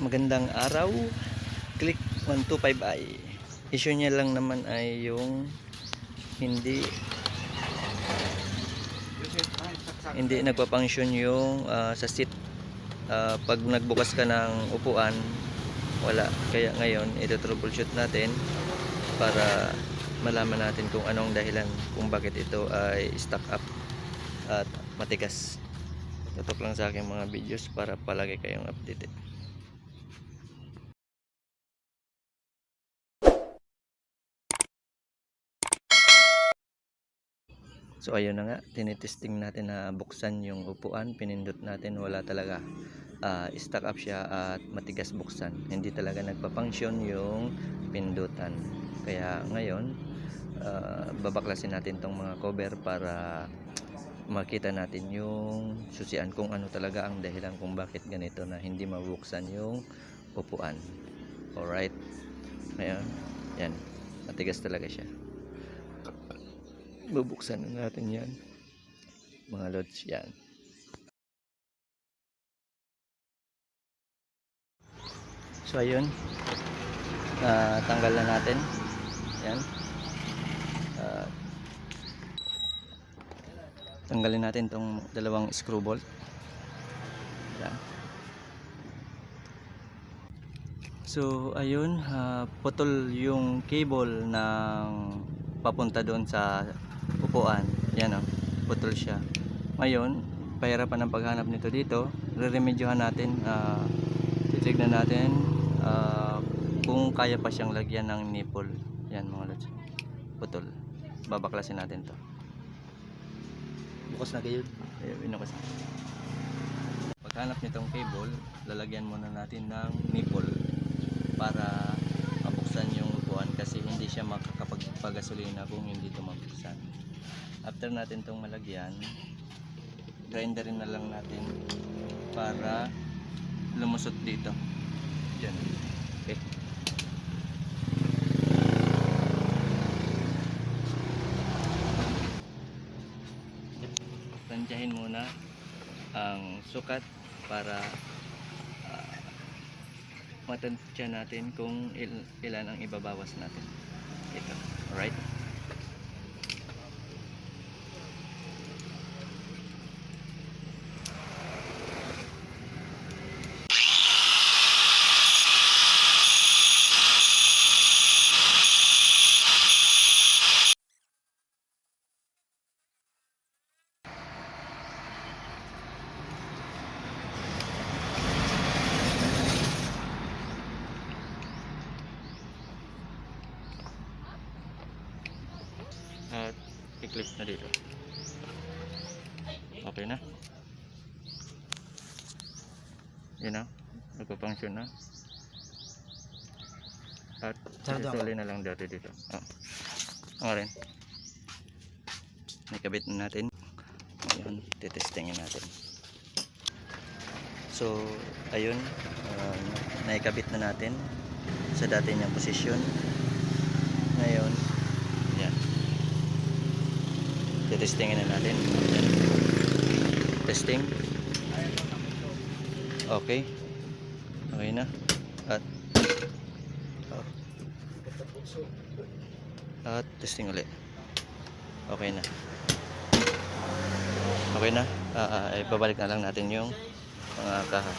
magandang araw. Click 125i. Issue niya lang naman ay yung hindi hindi nagpa-function yung ah, sa seat. Ah, pag nagbukas ka ng upuan, wala. Kaya ngayon, ito troubleshoot natin para malaman natin kung anong dahilan kung bakit ito ay stuck up at matigas. Tutok lang sa aking mga videos para palagi kayong updated. So ayun na nga, tinitesting natin na buksan yung upuan, pinindot natin, wala talaga. Ah, stuck up siya at matigas buksan. Hindi talaga nagpa-function yung pindutan. Kaya ngayon, ah, babaklasin natin tong mga cover para makita natin yung susian kung ano talaga ang dahilan kung bakit ganito na hindi mabuksan yung upuan. Alright. Ngayon, yan. Matigas talaga siya. Bubuksan na natin yan. Mga lods yan. So ayun. Ah, tanggal na natin. Yan. Ah, tanggalin natin tong dalawang screw bolt. Yan. So ayun, ah, putol yung cable ng papunta doon sa upuan. Yan oh, putol siya. Ngayon, pahirapan ang paghanap nito dito. Re-remedyohan natin, ah, titignan natin ah, kung kaya pa siyang lagyan ng nipple. Yan mga lods. Putol. Babaklasin natin to. Bukas na kayo. Ayun, binukas na. Paghanap nitong cable, lalagyan muna natin ng nipple para mabuksan yung upuan kasi hindi siya makakapagpagasolina kung hindi ito mabuksan. After natin itong malagyan, grinderin na lang natin para lumusot dito. Diyan. Okay. Tansyahin muna ang sukat para uh, matansya natin kung il- ilan ang ibabawas natin. Ito. Alright? At i-clip na dito. Okay na. Yun na. Nagpa-function na. At isuli na lang dito dito. Oh. Okay rin. Nakabit na natin. Ngayon, titestingin natin. So, ayun. Um, naikabit na natin sa dati niyang posisyon. Ngayon, yan. Titestingin na natin. Testing. Okay. Okay na. At oh. At testing ulit. Okay na. Okay na. Ah, ah, ibabalik na lang natin yung mga kaha.